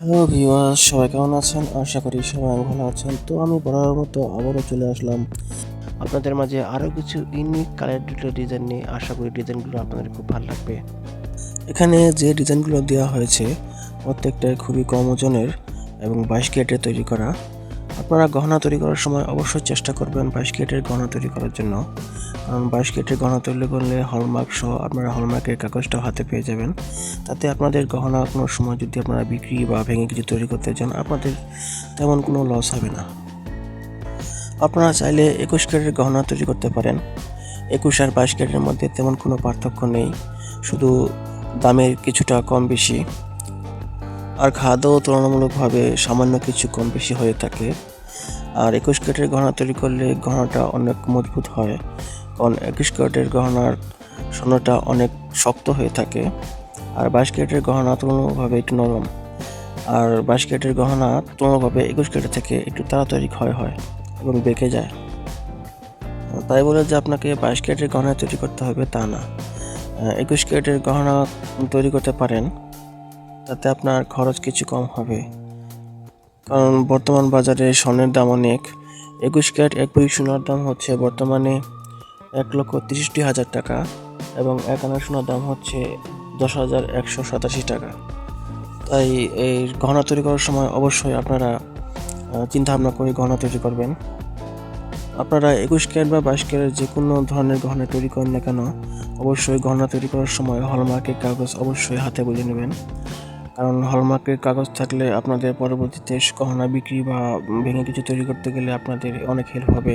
Hello viewers, সবাই কেমন আছেন? আশা করি সবাই ভালো আছেন। তো আমি বরাবর মতো আবারও চলে আসলাম আপনাদের মাঝে আরও কিছু ইউনিক কালার ডিজাইন নিয়ে। আশা করি ডিজাইনগুলো আপনাদের খুব ভালো লাগবে। এখানে যে ডিজাইনগুলো দেওয়া হয়েছে, প্রত্যেকটাই খুবই কম ওজনের এবং বাইশ কেটে তৈরি করা। আপনারা গহনা তৈরি করার সময় অবশ্যই চেষ্টা করবেন বাইশ কেটের গহনা তৈরি করার জন্য। কারণ বাইশ কেটের গহনা তৈরি করলে হলমার্ক সহ আপনারা হলমার্কের কাগজটাও হাতে পেয়ে যাবেন। তাতে আপনাদের গহনা কোনো সময় যদি আপনারা বিক্রি বা ভেঙে কিছু তৈরি করতে চান, আপনাদের তেমন কোনো লস হবে না। আপনারা চাইলে একুশ ক্যারেটের গহনা তৈরি করতে পারেন। একুশ আর বাইশ ক্যারেটের মধ্যে তেমন কোনো পার্থক্য নেই। শুধু দামের কিছুটা কম বেশি। আর খাওয়া দাওয়া তুলনামূলকভাবে সামান্য কিছু কম বেশি হয়ে থাকে। আর একুশ ক্যারেটের গহনা তৈরি করলে গহনাটা অনেক মজবুত হয়। কারণ একুশ ক্যারেটের গহনার সোনাটা অনেক শক্ত হয়ে থাকে আর বাইশ ক্যারেটের গহনা তুলনামূলকভাবে একটু নরম। আর বাইশ ক্যারেটের গহনা তুলনাভাবে একুশ ক্যারেট থেকে একটু তাড়াতাড়ি ক্ষয় হয় এবং বেঁকে যায়। তাই বলে যে আপনাকে বাইশ ক্যারেটের গহনা তৈরি করতে হবে তা না। একুশ ক্যারেটের গহনা তৈরি করতে পারেন, তাতে আপনার খরচ কিছু কম হবে। কারণ বর্তমান বাজারে স্বর্ণের দাম অনেক। একুশ ক্যারেট এক সোনার দাম হচ্ছে বর্তমানে এক লক্ষ তিরিশটি হাজার টাকা এবং এক আনা সোনার দাম হচ্ছে দশ হাজার একশো সাতাশি টাকা। তাই এই গহনা তৈরি করার সময় অবশ্যই আপনারা চিন্তা ভাবনা করে গহনা তৈরি করবেন। আপনারা একুশ ক্যারেট বা বাইশ ক্যারেট যে কোনো ধরনের গহনা তৈরি করেন না কেন, অবশ্যই গহনা তৈরি করার সময় হলমার্কের কাগজ অবশ্যই হাতে বুঝে নেবেন। কারণ হলমার্কের কাগজ থাকলে আপনাদের পরবর্তীতে গহনা বিক্রি বা ভেঙে কিছু তৈরি করতে গেলে আপনাদের অনেক হেল্প হবে।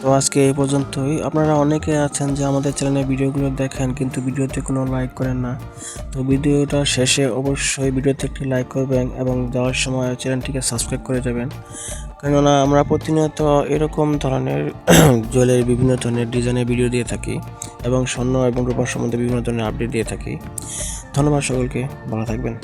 তো আজকে এই পর্যন্তই। আপনারা অনেকে আছেন যে আমাদের চ্যানেলে ভিডিওগুলো দেখেন কিন্তু ভিডিওতে কোনো লাইক করেন না। তো ভিডিওটা শেষে অবশ্যই ভিডিওতে একটি লাইক করবেন এবং যাওয়ার সময় চ্যানেলটিকে সাবস্ক্রাইব করে যাবেন কেননা আমরা প্রতিনিয়ত এরকম ধরনের জলের বিভিন্ন ধরনের ডিজাইনের ভিডিও দিয়ে থাকি। এবং স্বর্ণ এবং রূপার সম্বন্ধে বিভিন্ন ধরনের আপডেট দিয়ে থাকি। ধন্যবাদ সকলকে ভালো থাকবেন।